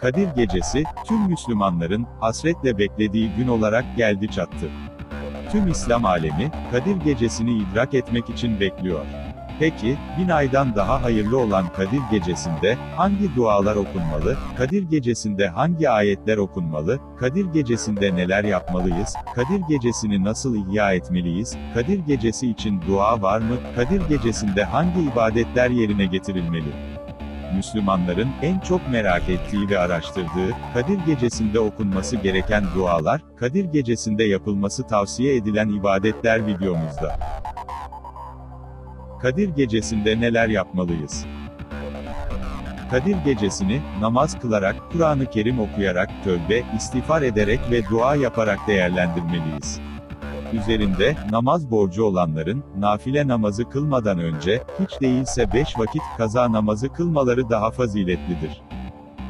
Kadir Gecesi, tüm Müslümanların, hasretle beklediği gün olarak geldi çattı. Tüm İslam alemi, Kadir Gecesini idrak etmek için bekliyor. Peki, bin aydan daha hayırlı olan Kadir Gecesi'nde, hangi dualar okunmalı, Kadir Gecesi'nde hangi ayetler okunmalı, Kadir Gecesi'nde neler yapmalıyız, Kadir Gecesi'ni nasıl ihya etmeliyiz, Kadir Gecesi için dua var mı, Kadir Gecesi'nde hangi ibadetler yerine getirilmeli? Müslümanların en çok merak ettiği ve araştırdığı, Kadir Gecesi'nde okunması gereken dualar, Kadir Gecesi'nde yapılması tavsiye edilen ibadetler videomuzda. Kadir Gecesi'nde neler yapmalıyız? Kadir Gecesi'ni, namaz kılarak, Kur'an-ı Kerim okuyarak, tövbe, istiğfar ederek ve dua yaparak değerlendirmeliyiz. Üzerinde, namaz borcu olanların, nafile namazı kılmadan önce, hiç değilse 5 vakit, kaza namazı kılmaları daha faziletlidir.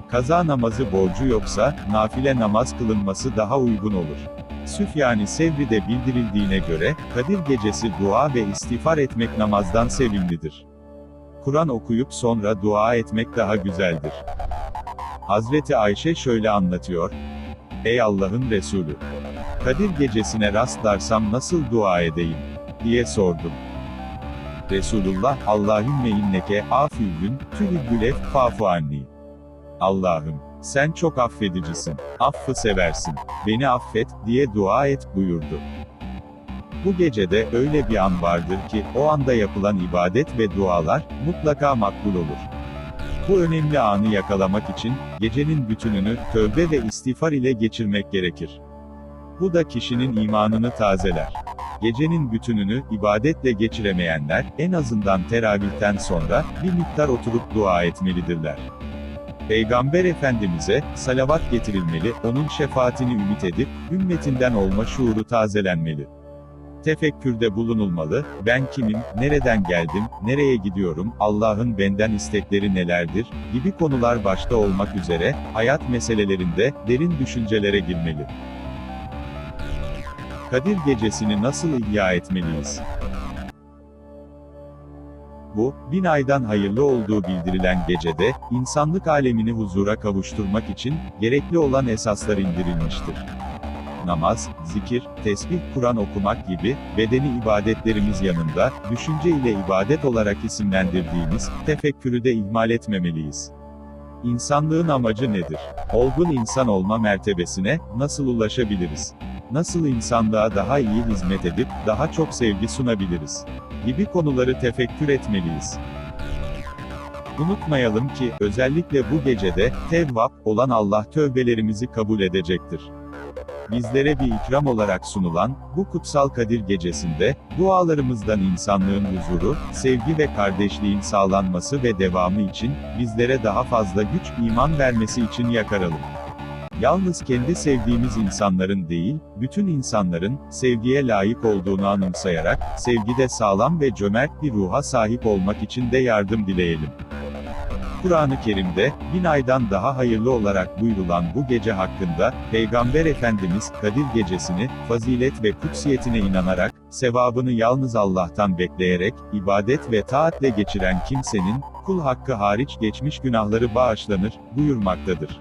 Kaza namazı borcu yoksa, nafile namaz kılınması daha uygun olur. Süfyan-ı Sevri'de bildirildiğine göre, Kadir Gecesi dua ve istiğfar etmek namazdan sevimlidir. Kur'an okuyup sonra dua etmek daha güzeldir. Hazreti Ayşe şöyle anlatıyor, Ey Allah'ın Resulü! Kadir gecesine rastlarsam nasıl dua edeyim? diye sordum. Resulullah, Allahümme inneke afüvün, tühübbülef fafu anni. Allah'ım, sen çok affedicisin, affı seversin, beni affet, diye dua et, buyurdu. Bu gecede öyle bir an vardır ki, o anda yapılan ibadet ve dualar, mutlaka makbul olur. Bu önemli anı yakalamak için, gecenin bütününü, tövbe ve istiğfar ile geçirmek gerekir. Bu da kişinin imanını tazeler. Gecenin bütününü, ibadetle geçiremeyenler, en azından teravihten sonra, bir miktar oturup dua etmelidirler. Peygamber Efendimiz'e, salavat getirilmeli, onun şefaatini ümit edip, ümmetinden olma şuuru tazelenmeli. Tefekkürde bulunulmalı, ben kimim, nereden geldim, nereye gidiyorum, Allah'ın benden istekleri nelerdir, gibi konular başta olmak üzere, hayat meselelerinde, derin düşüncelere girmeli. Kadir Gecesi'ni nasıl ihya etmeliyiz? Bu, bin aydan hayırlı olduğu bildirilen gecede, insanlık alemini huzura kavuşturmak için, gerekli olan esaslar indirilmiştir. Namaz, zikir, tesbih, Kur'an okumak gibi, bedeni ibadetlerimiz yanında, düşünce ile ibadet olarak isimlendirdiğimiz, tefekkürü de ihmal etmemeliyiz. İnsanlığın amacı nedir? Olgun insan olma mertebesine, nasıl ulaşabiliriz? Nasıl insanlığa daha iyi hizmet edip, daha çok sevgi sunabiliriz? Gibi konuları tefekkür etmeliyiz. Unutmayalım ki, özellikle bu gecede, Tevvap, olan Allah tövbelerimizi kabul edecektir. Bizlere bir ikram olarak sunulan, bu kutsal Kadir gecesinde, dualarımızdan insanlığın huzuru, sevgi ve kardeşliğin sağlanması ve devamı için, bizlere daha fazla güç, iman vermesi için yakaralım. Yalnız kendi sevdiğimiz insanların değil, bütün insanların, sevgiye layık olduğunu anımsayarak, sevgide sağlam ve cömert bir ruha sahip olmak için de yardım dileyelim. Kur'an-ı Kerim'de, bin aydan daha hayırlı olarak buyurulan bu gece hakkında, Peygamber Efendimiz, Kadir Gecesini, fazilet ve kutsiyetine inanarak, sevabını yalnız Allah'tan bekleyerek, ibadet ve taatle geçiren kimsenin, kul hakkı hariç geçmiş günahları bağışlanır, buyurmaktadır.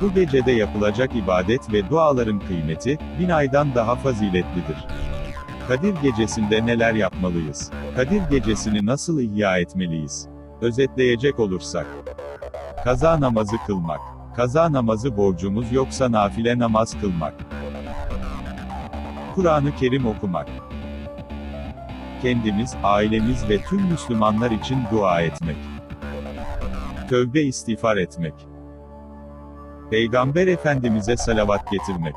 Bu gecede yapılacak ibadet ve duaların kıymeti, bin aydan daha faziletlidir. Kadir Gecesi'nde neler yapmalıyız? Kadir Gecesi'ni nasıl ihya etmeliyiz? Özetleyecek olursak. Kaza namazı kılmak. Kaza namazı borcumuz yoksa nafile namaz kılmak. Kur'an-ı Kerim okumak. Kendimiz, ailemiz ve tüm Müslümanlar için dua etmek. Tövbe istiğfar etmek. Peygamber Efendimiz'e salavat getirmek.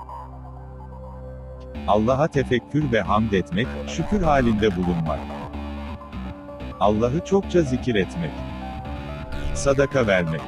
Allah'a tefekkür ve hamd etmek, şükür halinde bulunmak. Allah'ı çokça zikir etmek. Sadaka vermek.